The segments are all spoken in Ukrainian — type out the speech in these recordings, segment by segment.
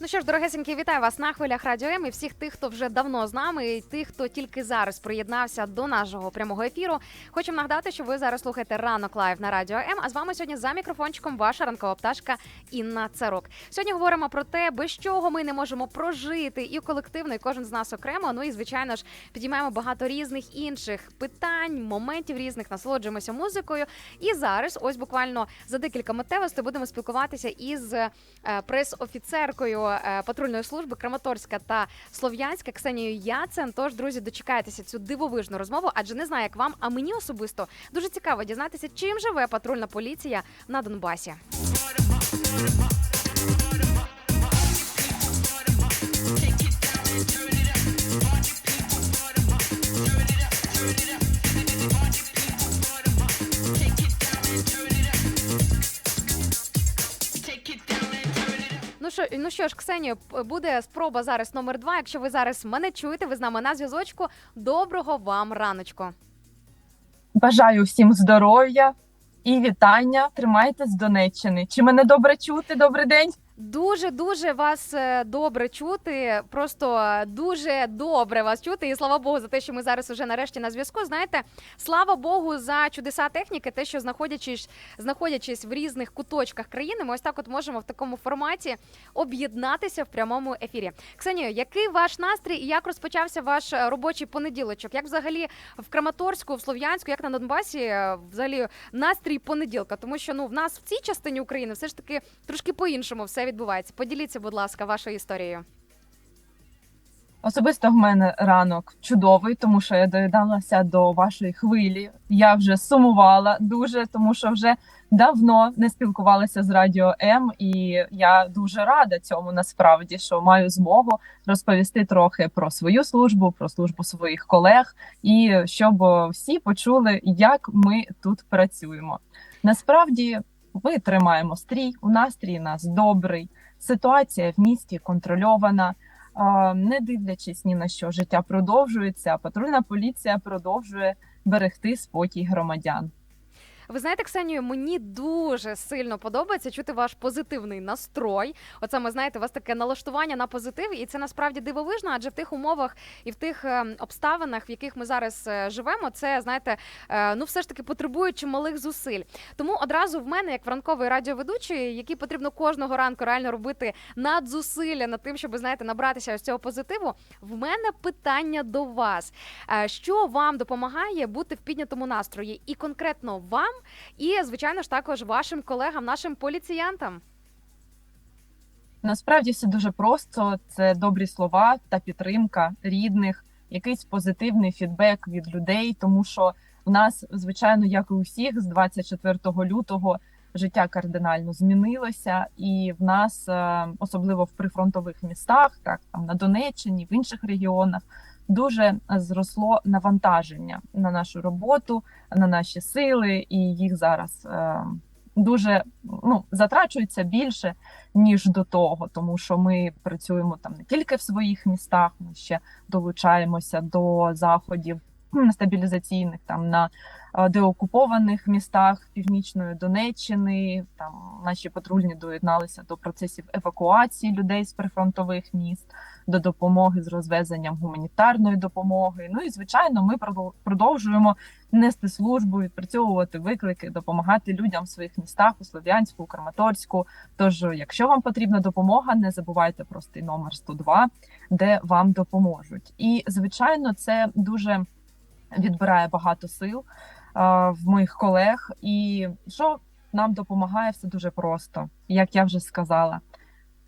Ну що ж, дорогесенькі, вітаю вас на хвилях Радіо М і всіх тих, хто вже давно з нами, і тих, хто тільки зараз приєднався до нашого прямого ефіру. Хочемо нагадати, що ви зараз слухаєте ранок лайв на Радіо М. А з вами сьогодні за мікрофончиком ваша ранкова пташка Інна Царук. Сьогодні говоримо про те, без чого ми не можемо прожити і колективно, і кожен з нас окремо. Ну і звичайно ж підіймаємо багато різних інших питань, моментів різних, насолоджуємося музикою. І зараз, ось буквально за декілька миттєвостей, будемо спілкуватися із е, прес-офіцеркою е, патрульної служби Краматорська та Слов'янська Ксенією Яцен. Тож, друзі, дочекайтеся цю дивовижну розмову, адже не знаю, як вам, а мені особисто дуже цікаво дізнатися, чим живе патрульна поліція на Донбасі. Що, ну що ж, Ксенію, буде спроба зараз номер два. Якщо ви зараз мене чуєте, ви з нами на зв'язочку. Доброго вам раночку. Бажаю всім здоров'я і вітання. Тримайтесь з Донеччини. Чи мене добре чути? Добрий день. Дуже дуже вас е, добре чути. Просто е, дуже добре вас чути. І слава Богу, за те, що ми зараз уже нарешті на зв'язку. Знаєте, слава Богу, за чудеса техніки, те, що знаходячись, знаходячись в різних куточках країни, ми ось так от можемо в такому форматі об'єднатися в прямому ефірі. Ксенію, який ваш настрій і як розпочався ваш е, робочий понеділочок? Як взагалі в Краматорську, в Слов'янську, як на Донбасі, взагалі настрій понеділка? Тому що ну в нас в цій частині України все ж таки трошки по-іншому все відбувається. Поділіться, будь ласка, вашою історією. Особисто в мене ранок чудовий, тому що я доєдналася до вашої хвилі. Я вже сумувала дуже, тому що вже давно не спілкувалася з радіо М, і я дуже рада цьому насправді, що маю змогу розповісти трохи про свою службу, про службу своїх колег, і щоб всі почули, як ми тут працюємо. Насправді ми тримаємо стрій, у настрій нас добрий. Ситуація в місті контрольована. Не дивлячись ні на що, життя продовжується. Патрульна поліція продовжує берегти спокій громадян. Ви знаєте, Ксенію, мені дуже сильно подобається чути ваш позитивний настрой. Оце ми знаєте, у вас таке налаштування на позитив, і це насправді дивовижно, адже в тих умовах і в тих е, обставинах, в яких ми зараз е, живемо, це знаєте, е, ну все ж таки потребує чималих зусиль. Тому одразу в мене, як в ранкової радіоведучої, якій потрібно кожного ранку реально робити надзусилля над тим, щоб знаєте, набратися ось цього позитиву. В мене питання до вас. Е, Що вам допомагає бути в піднятому настрої? І конкретно вам, і звичайно ж також вашим колегам, нашим поліціянтам. Насправді все дуже просто: це добрі слова та підтримка рідних, якийсь позитивний фідбек від людей, тому що в нас, звичайно, як і у всіх, з 24 лютого життя кардинально змінилося, і в нас, е, особливо в прифронтових містах, так там на Донеччині, в інших регіонах, дуже зросло навантаження на нашу роботу, на наші сили, і їх зараз е, дуже ну затрачується більше ніж до того, тому що ми працюємо там не тільки в своїх містах, ми ще долучаємося до заходів м, стабілізаційних там на е, деокупованих містах північної Донеччини. Там наші патрульні доєдналися до процесів евакуації людей з прифронтових міст, до допомоги з розвезенням гуманітарної допомоги. Ну і звичайно, ми продовжуємо нести службу, відпрацьовувати виклики, допомагати людям в своїх містах у Слов'янську, у Краматорську. Тож, якщо вам потрібна допомога, не забувайте простий номер 102, де вам допоможуть. І звичайно, це дуже відбирає багато сил а, в моїх колег. І що нам допомагає, все дуже просто, як я вже сказала.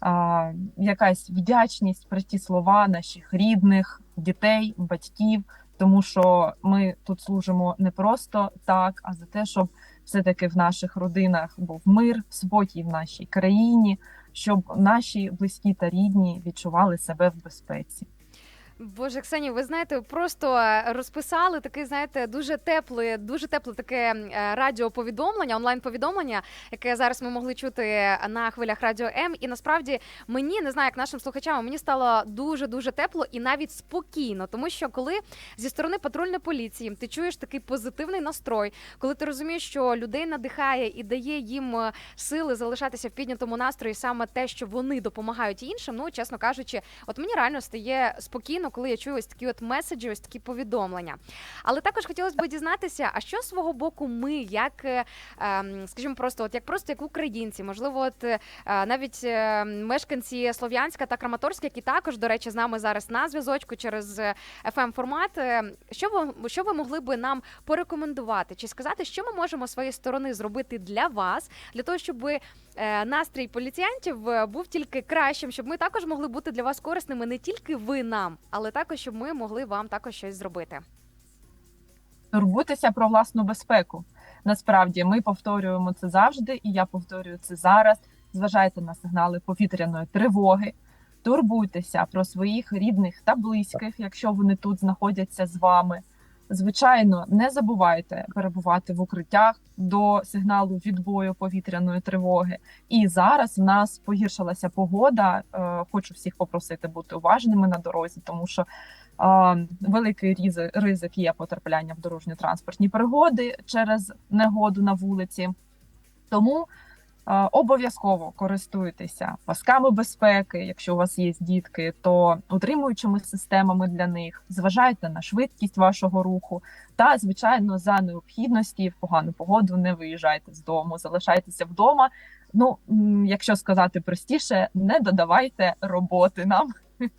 А, якась вдячність про ті слова наших рідних, дітей, батьків, тому що ми тут служимо не просто так, а за те, щоб все-таки в наших родинах був мир, спокій в нашій країні, щоб наші близькі та рідні відчували себе в безпеці. Боже, Ксенію, ви знаєте, просто розписали таке, знаєте, дуже тепле, дуже тепле таке е, радіоповідомлення, онлайн-повідомлення, яке зараз ми могли чути на хвилях радіо М. І насправді мені не знаю, як нашим слухачам, мені стало дуже дуже тепло і навіть спокійно, тому що коли зі сторони патрульної поліції ти чуєш такий позитивний настрой, коли ти розумієш, що людей надихає і дає їм е, сили залишатися в піднятому настрої, саме те, що вони допомагають іншим. Ну чесно кажучи, от мені реально стає спокійно, коли я чую ось такі от меседжі, ось такі повідомлення. Але також хотілося б дізнатися, а що з свого боку ми, як е, ем, скажімо, просто от як просто як українці, можливо, от е, навіть е, мешканці Слов'янська та Краматорська, які також, до речі, з нами зараз на зв'язочку через fm формат. Що ви що ви могли би нам порекомендувати чи сказати, що ми можемо своєї сторони зробити для вас, для того, щоб настрій поліціянтів був тільки кращим, щоб ми також могли бути для вас корисними не тільки ви нам, але також щоб ми могли вам також щось зробити. Турбуйтеся про власну безпеку. Насправді ми повторюємо це завжди, і я повторюю це зараз. Зважайте на сигнали повітряної тривоги. Турбуйтеся про своїх рідних та близьких, якщо вони тут знаходяться з вами. Звичайно, не забувайте перебувати в укриттях до сигналу відбою повітряної тривоги. І зараз в нас погіршилася погода. Е, хочу всіх попросити бути уважними на дорозі, тому що е, великий ризик є потрапляння в дорожньо-транспортні пригоди через негоду на вулиці. Тому Обов'язково користуйтеся пасками безпеки. Якщо у вас є дітки, то утримуючими системами для них зважайте на швидкість вашого руху та, звичайно, за необхідності в погану погоду не виїжджайте з дому, залишайтеся вдома. Ну якщо сказати простіше, не додавайте роботи нам.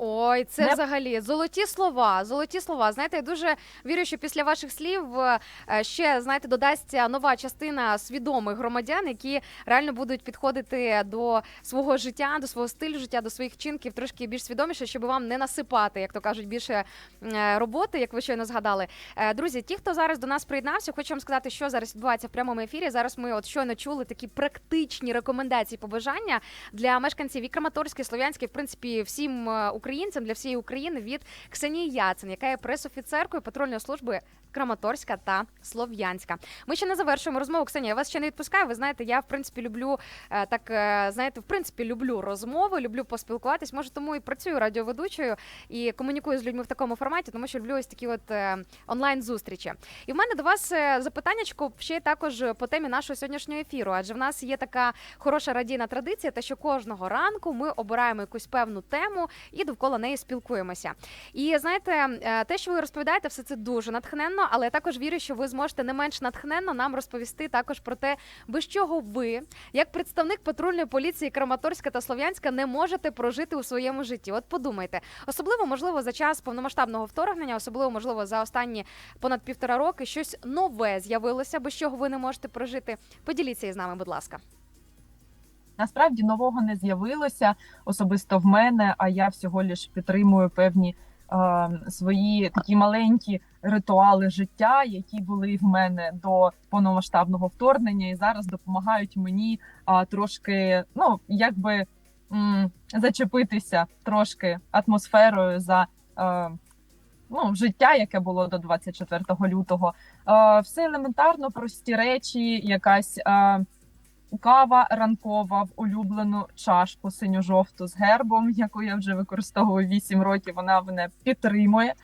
Ой, це Не- взагалі золоті слова. Золоті слова. Знаєте, я дуже вірю, що після ваших слів е, ще знаєте, додасться нова частина свідомих громадян, які реально будуть підходити до свого життя, до свого стилю життя, до своїх вчинків трошки більш свідоміше, щоб вам не насипати, як то кажуть, більше е, роботи, як ви щойно згадали. Е, Друзі, ті, хто зараз до нас приєднався, хочу вам сказати, що зараз відбувається в прямому ефірі. Зараз ми от щойно чули такі практичні рекомендації, побажання для мешканців і Краматорської, Слов'янської, в принципі, всім е, українцям для всієї України від Ксенії Яцин, яка є пресофіцеркою патрульної служби Краматорська та Слов'янська. Ми ще не завершуємо розмову. Ксенія, я вас ще не відпускаю. Ви знаєте, я в принципі люблю е, так. е, Знаєте, в принципі, люблю розмови, люблю поспілкуватись. Може, тому і працюю радіоведучою і комунікую з людьми в такому форматі, тому що люблю ось такі от е, онлайн зустрічі. І в мене до вас запитаннячко ще також по темі нашого сьогоднішнього ефіру. Адже в нас є така хороша радійна традиція, те, що кожного ранку ми обираємо якусь певну тему і довкола неї спілкуємося. І знаєте, те, що ви розповідаєте, все це дуже натхненно, але я також вірю, що ви зможете не менш натхненно нам розповісти також про те, без чого ви, як представник патрульної поліції Краматорська та Слов'янська, не можете прожити у своєму житті. От подумайте, особливо можливо за час повномасштабного вторгнення, особливо можливо за останні понад півтора роки, щось нове з'явилося, без чого ви не можете прожити. Поділіться із нами, будь ласка. Насправді нового не з'явилося особисто в мене, а я всього лиш підтримую певні свої такі маленькі ритуали життя, які були в мене до повномасштабного вторгнення, і зараз допомагають мені трошки, ну якби зачепитися трошки атмосферою за. Ну, життя, яке було до 24 лютого, все елементарно, прості речі, якась Кава ранкова в улюблену чашку синьо-жовту з гербом, яку я вже використовую 8 років. Вона мене підтримує.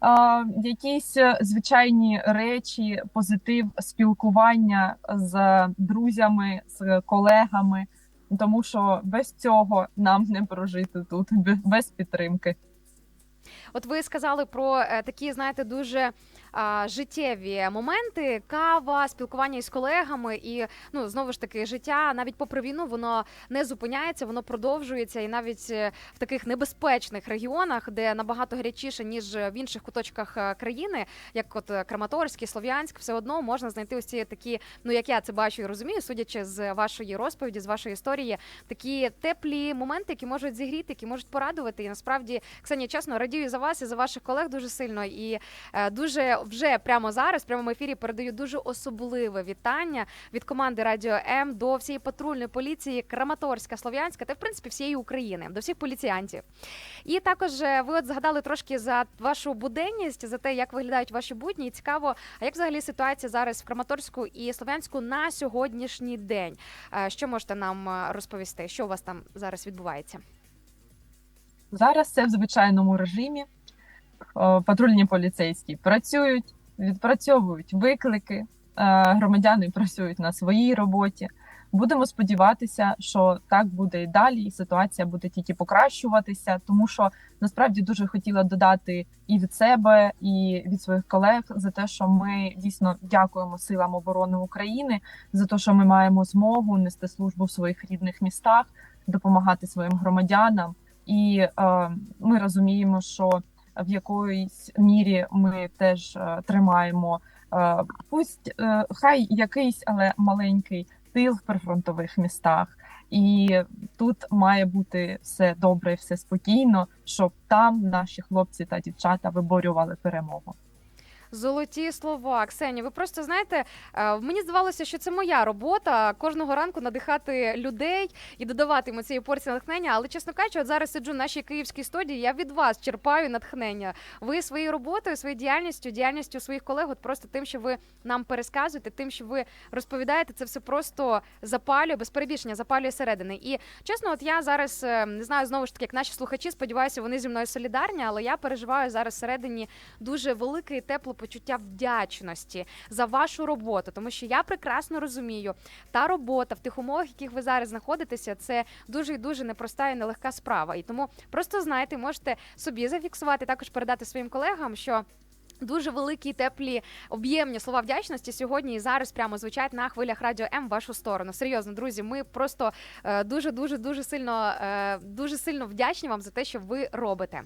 А, Якісь звичайні речі, позитив спілкування з друзями, з колегами, тому що без цього нам не прожити тут, без підтримки. От ви сказали про е, такі, знаєте, дуже життєві моменти, кава, спілкування із колегами, і ну знову ж таки життя навіть попри війну воно не зупиняється, воно продовжується, і навіть е, в таких небезпечних регіонах, де набагато гарячіше ніж в інших куточках е, країни, як от Краматорський, Слов'янськ, все одно можна знайти ось ці такі, ну як я це бачу і розумію, судячи з вашої розповіді, з вашої історії, такі теплі моменти, які можуть зігріти, які можуть порадувати. І насправді Ксенія, чесно радію за вас і за ваших колег дуже сильно і е, дуже вже прямо зараз в прямому ефірі передаю дуже особливе вітання від команди Радіо М до всієї патрульної поліції Краматорська, Слов'янська та в принципі всієї України, до всіх поліціянтів. І також е, ви от згадали трошки за вашу буденність, за те, як виглядають ваші будні. І цікаво, а як взагалі ситуація зараз в Краматорську і Слов'янську на сьогоднішній день? Е, Що можете нам е, розповісти? Що у вас там зараз відбувається? Зараз це в звичайному режимі. Патрульні поліцейські працюють, відпрацьовують виклики. е, Громадяни працюють на своїй роботі. Будемо сподіватися, що так буде і далі, і ситуація буде тільки покращуватися, тому що насправді дуже хотіла додати і від себе, і від своїх колег за те, що ми дійсно дякуємо силам оборони України за те, що ми маємо змогу нести службу в своїх рідних містах, допомагати своїм громадянам. І е, ми розуміємо, що в якоїсь мірі ми теж е, тримаємо е, пусть е, хай якийсь, але маленький тил в прифронтових містах. І тут має бути все добре, все спокійно, щоб там наші хлопці та дівчата виборювали перемогу. Золоті слова, Ксенія. Ви просто знаєте, е, мені здавалося, що це моя робота кожного ранку надихати людей і додавати йому цієї порції натхнення. Але чесно кажучи, от зараз сиджу в нашій київській студії. Я від вас черпаю натхнення. Ви своєю роботою, своєю діяльністю, діяльністю своїх колег, от просто тим, що ви нам пересказуєте, тим, що ви розповідаєте, це все просто запалює без перебільшення, запалює середини. І чесно, от я зараз е, не знаю знову ж таки, як наші слухачі, сподіваюся, вони зі мною солідарні, але я переживаю зараз всередині дуже велике і тепле почуття вдячності за вашу роботу, тому що я прекрасно розумію, та робота в тих умовах, в яких ви зараз знаходитеся, це дуже і дуже непроста і нелегка справа. І тому просто знайте, можете собі зафіксувати, також передати своїм колегам, що. Дуже великі, теплі, об'ємні слова вдячності сьогодні і зараз прямо звучать на хвилях радіо М в вашу сторону. Серйозно, друзі, ми просто е, дуже, дуже, дуже сильно, е, дуже сильно вдячні вам за те, що ви робите.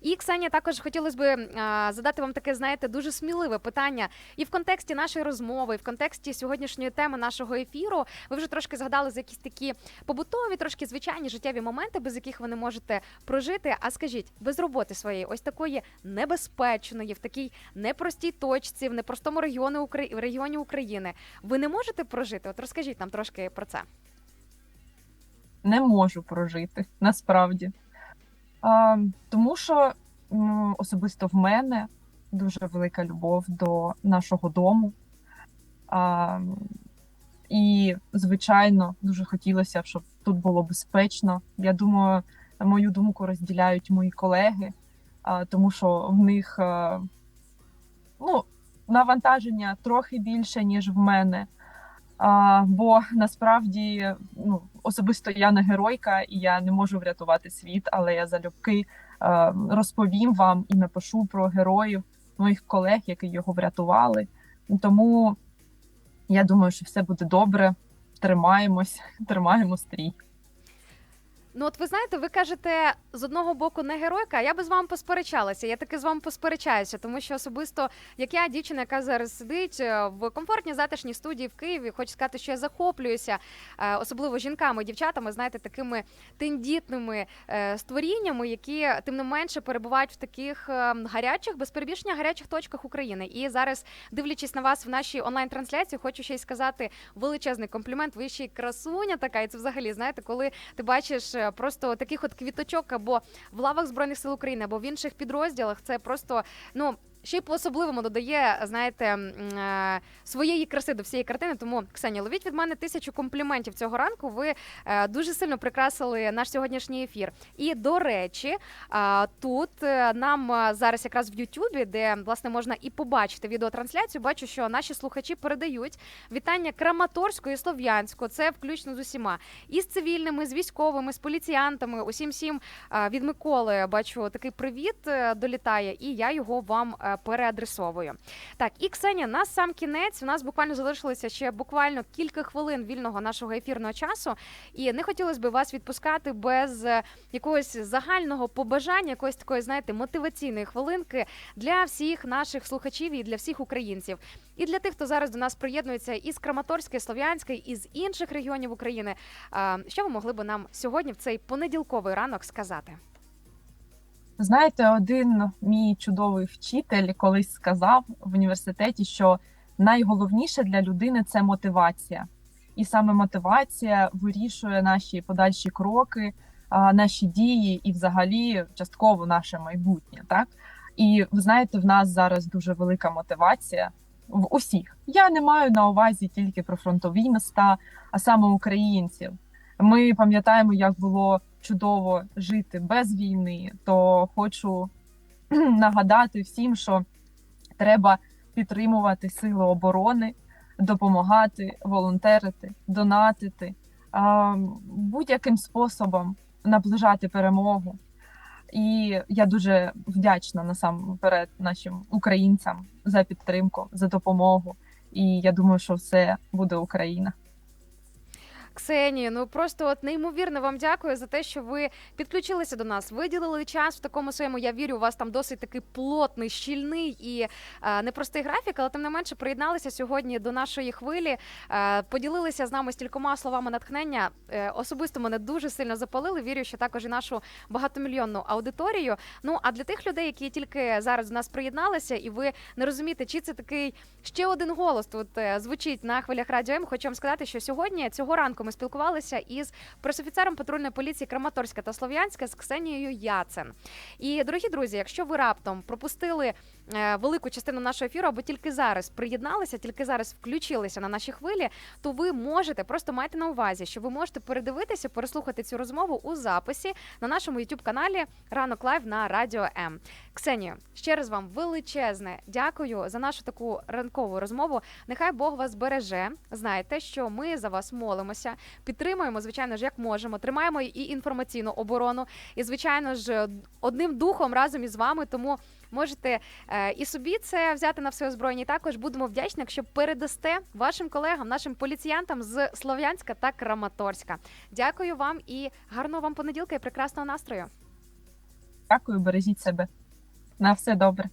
І Ксенія, також хотілося б е, задати вам таке, знаєте, дуже сміливе питання і в контексті нашої розмови, і в контексті сьогоднішньої теми нашого ефіру. Ви вже трошки згадали за якісь такі побутові, трошки звичайні життєві моменти, без яких ви не можете прожити. А скажіть, без роботи своєї, ось такої небезпечної, в такій непростій точці, в непростому регіоні Украї... регіоні України, ви не можете прожити? От розкажіть нам трошки про це. Не можу прожити насправді. А, тому що особисто в мене дуже велика любов до нашого дому. А, і, звичайно, дуже хотілося б, щоб тут було безпечно. Я думаю, мою думку розділяють мої колеги, а, тому що в них а, ну, навантаження трохи більше, ніж в мене. А, бо насправді ну, особисто я не геройка і я не можу врятувати світ, але я залюбки е, розповім вам і напишу про героїв моїх колег, які його врятували. Тому я думаю, що все буде добре. Тримаємось, тримаємо стрій. Ну, от ви знаєте, ви кажете з одного боку не геройка, а я би з вами посперечалася. Я таки з вами посперечаюся, тому що особисто, як я, дівчина, яка зараз сидить е, в комфортній затишній студії в Києві, хочу сказати, що я захоплююся, е, особливо жінками, дівчатами, знаєте, такими тендітними е, створіннями, які тим не менше перебувають в таких гарячих, без гарячих точках України. І зараз, дивлячись на вас в нашій онлайн-трансляції, хочу ще й сказати величезний комплімент. Ви ще й красуня така, і це взагалі знаєте, коли ти бачиш просто таких от квіточок або в лавах збройних сил України, або в інших підрозділах. Це просто ну. Ще й по особливому додає, знаєте, е, своєї краси до всієї картини. Тому Ксенія, ловіть від мене тисячу компліментів цього ранку. Ви е, дуже сильно прикрасили наш сьогоднішній ефір. І до речі, тут е, нам зараз якраз в Ютубі, де власне можна і побачити відеотрансляцію, бачу, що наші слухачі передають вітання Краматорського і Слов'янського. Це включно з усіма і з цивільними, з військовими, з поліціянтами. Усім всім від Миколи бачу такий привіт долітає, і я його вам переадресовую. Так, і Ксенія, на сам кінець у нас буквально залишилося ще буквально кілька хвилин вільного нашого ефірного часу. І не хотілося б вас відпускати без е, якогось загального побажання, якоїсь такої, знаєте, мотиваційної хвилинки для всіх наших слухачів і для всіх українців. І для тих, хто зараз до нас приєднується із Краматорська, і Слов'янська, і з інших регіонів України. Що ви могли би нам сьогодні в цей понеділковий ранок сказати? Знаєте, один мій чудовий вчитель колись сказав в університеті, що найголовніше для людини це мотивація, і саме мотивація вирішує наші подальші кроки, наші дії і, взагалі, частково наше майбутнє. Так і ви знаєте, в нас зараз дуже велика мотивація в усіх. Я не маю на увазі тільки про фронтові міста, а саме українців. Ми пам'ятаємо, як було чудово жити без війни. То хочу нагадати всім, що треба підтримувати сили оборони, допомагати, волонтерити, донатити будь-яким способом наближати перемогу. І я дуже вдячна насамперед нашим українцям за підтримку, за допомогу. І я думаю, що все буде Україна. Ксенію, ну просто от неймовірно вам дякую за те, що ви підключилися до нас, виділили час в такому своєму. Я вірю, у вас там досить такий плотний, щільний і е, непростий графік, але тим не менше приєдналися сьогодні до нашої хвилі, е, поділилися з нами стількома словами натхнення. Е, особисто мене дуже сильно запалили. Вірю, що також і нашу багатомільйонну аудиторію. Ну а для тих людей, які тільки зараз до нас приєдналися, і ви не розумієте, чи це такий ще один голос тут е, звучить на хвилях радіо М. Хочу вам сказати, що сьогодні цього ранку ми спілкувалися із пресофіцером патрульної поліції Краматорська та Слов'янська з Ксенією Яцен. І дорогі друзі, якщо ви раптом пропустили е, велику частину нашого ефіру, або тільки зараз приєдналися, тільки зараз включилися на наші хвилі, то ви можете просто майте на увазі, що ви можете передивитися, переслухати цю розмову у записі на нашому youtube каналі Ранок Лайв на Радіо М. Ксенію, ще раз вам величезне дякую за нашу таку ранкову розмову. Нехай Бог вас береже. Знаєте, що ми за вас молимося, підтримуємо, звичайно ж, як можемо. Тримаємо і інформаційну оборону, і звичайно ж, одним духом разом із вами. Тому можете е, і собі це взяти на все озброєння. Також будемо вдячні, якщо передасте вашим колегам, нашим поліціянтам з Слов'янська та Краматорська. Дякую вам і гарного вам понеділка і прекрасного настрою. Дякую, бережіть себе. На все добре.